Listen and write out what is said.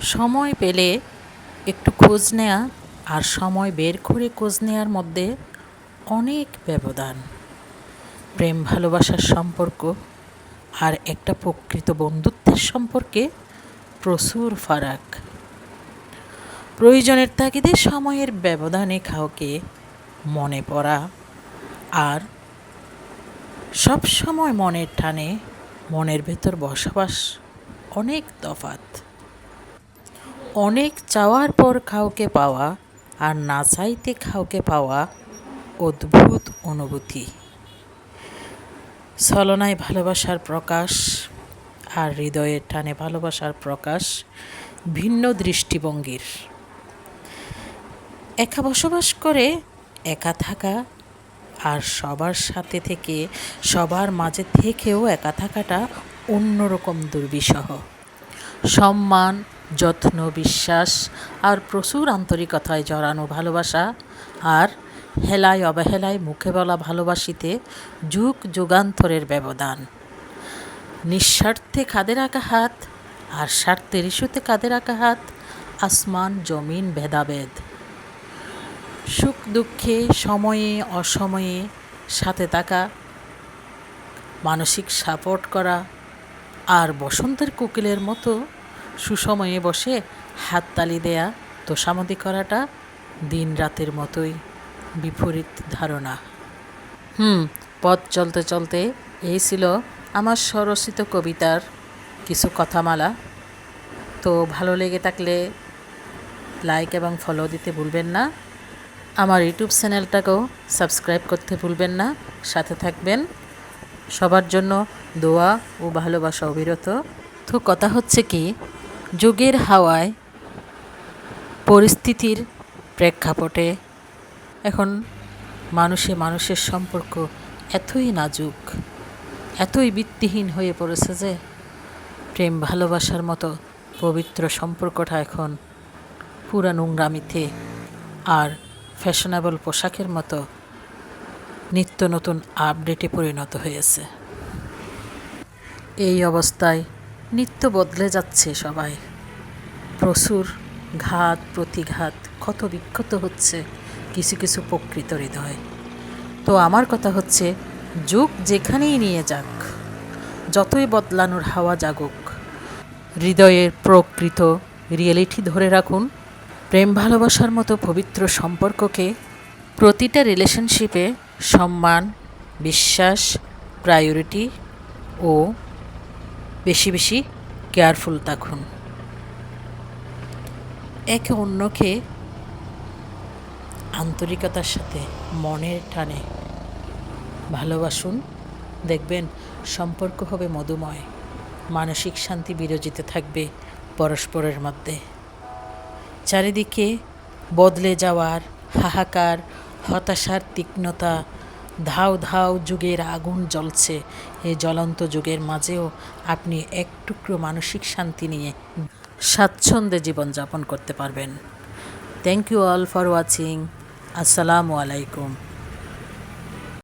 সময় পেলে একটু খোঁজ নেওয়া আর সময় বের করে খোঁজ নেয়ার মধ্যে অনেক ব্যবধান। প্রেম, ভালোবাসার সম্পর্ক আর একটা প্রকৃত বন্ধুত্বের সম্পর্কে প্রচুর ফারাক। প্রয়োজনের তাগিদে সময়ের ব্যবধানে কাউকে মনে পড়া আর সব সময় মনের টানে মনের ভেতর বসবাস অনেক তফাত অনেক চাওয়ার পর কাউকে পাওয়া আর না চাইতে কাউকে পাওয়া অদ্ভুত অনুভূতি। ছলনায় ভালোবাসার প্রকাশ আর হৃদয়ের টানে ভালোবাসার প্রকাশ ভিন্ন দৃষ্টিভঙ্গির। একা বসবাস করে, একা থাকা আর সবার সাথে থেকে, সবার মাঝে থেকেও একা থাকাটা অন্যরকম দুর্বিষহ। সম্মান, যত্ন, বিশ্বাস আর প্রচুর আন্তরিকতায় জড়ানো ভালোবাসা আর হেলায় অবহেলায় মুখে বলা ভালোবাসিতে যুগ যুগান্তরের ব্যবধান। নিঃস্বার্থে কাঁধে রাখা হাত আর স্বার্থের ইস্যুতে কাঁধে রাখা হাত আসমান, জমিন, ভেদাভেদ। সুখ দুঃখে, সময়ে, অসময়ে সাথে থাকা, মানসিক সাপোর্ট করা আর বসন্তের কোকিলের মতো সুসময়ে বসে হাততালি দেয়া তোষামদি করাটা দিন রাতের মতোই বিপরীত ধারণা। হুম, পথ চলতে চলতে এই ছিল আমার স্বরচিত কবিতার কিছু কথামালা। তো ভালো লেগে থাকলে লাইক এবং ফলো দিতে ভুলবেন না। আমার ইউটিউব চ্যানেলটাকেও সাবস্ক্রাইব করতে ভুলবেন না। সাথে থাকবেন সবার জন্য দোয়া ও ভালোবাসা অবিরত। তো কথা হচ্ছে কি, যুগের হাওয়ায় পরিস্থিতির প্রেক্ষাপটে এখন মানুষে মানুষের সম্পর্ক এতই নাজুক, এতই ভিত্তিহীন হয়ে পড়েছে যে প্রেম ভালোবাসার মতো পবিত্র সম্পর্কটা এখন পুরা নোংরামিতে আর ফ্যাশনেবল পোশাকের মতো নিত্য নতুন আপডেটে পরিণত হয়েছে। এই অবস্থায় নিত্য বদলে যাচ্ছে সবাই। প্রচুর ঘাত, প্রতিঘাত, ক্ষত বিক্ষত হচ্ছে কিছু কিছু প্রকৃত হৃদয়। তো আমার কথা হচ্ছে, যুগ যেখানেই নিয়ে যাক, যতই বদলানোর হাওয়া জাগুক, হৃদয়ের প্রকৃত রিয়েলিটি ধরে রাখুন, প্রেম ভালোবাসার মতো পবিত্র সম্পর্ককে প্রতিটা রিলেশনশিপে সম্মান, বিশ্বাস প্রায়োরিটি ও বেশি বেশি কেয়ারফুল থাকুন। একে অন্যকে আন্তরিকতার সাথে মনের টানে ভালোবাসুন। দেখবেন সম্পর্ক হবে মধুময়, মানসিক শান্তি বিরজিত থাকবে পরস্পরের মধ্যে। চারিদিকে বদলে যাওয়ার হাহাকার হতাশার তীক্ষ্ণতা, ধাও ধাও যুগের আগুন জ্বলছে। এই জ্বলন্ত যুগের মাঝেও আপনি এক টুকরো মানসিক শান্তি নিয়ে স্বাচ্ছন্দ্যে জীবনযাপন করতে পারবেন। Thank you all for watching আসসালামু আলাইকুম